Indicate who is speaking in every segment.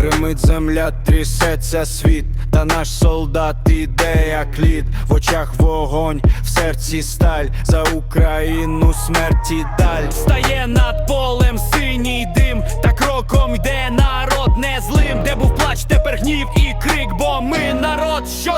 Speaker 1: Гримить земля, трясеться світ, та наш солдат іде як лід, в очах вогонь, в серці сталь, за Україну смерті даль.
Speaker 2: Стає над полем синій дим, та кроком йде народ не злим, де був плач, тепер гнів і крик, бо ми народ, що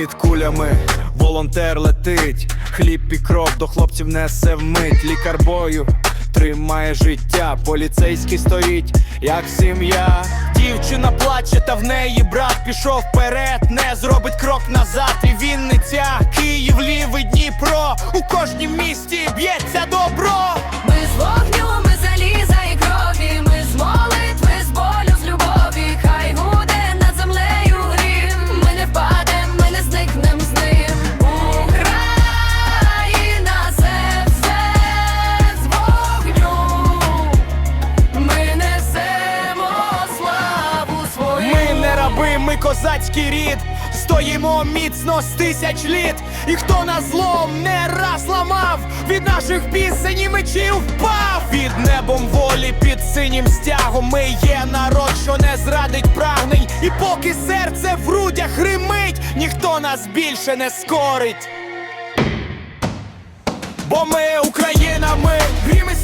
Speaker 1: Під кулями волонтер летить, хліб і кров до хлопців несе вмить, лікар бою тримає життя, поліцейський стоїть, як сім'я. Дівчина плаче, та в неї брат пішов вперед, не зробить крок назад. І Вінниця, Київ, лівий Дніпро. У кожнім місті б'ється добро. Ми козацький рід. Стоїмо міцно з тисяч літ, і хто на злом не раз ламав, від наших пісень і мечів впав. Під небом волі, під синім стягом. Ми є народ, що не зрадить прагнень. І поки серце в грудях гримить, ніхто нас більше не скорить. Бо ми Україна, ми грім і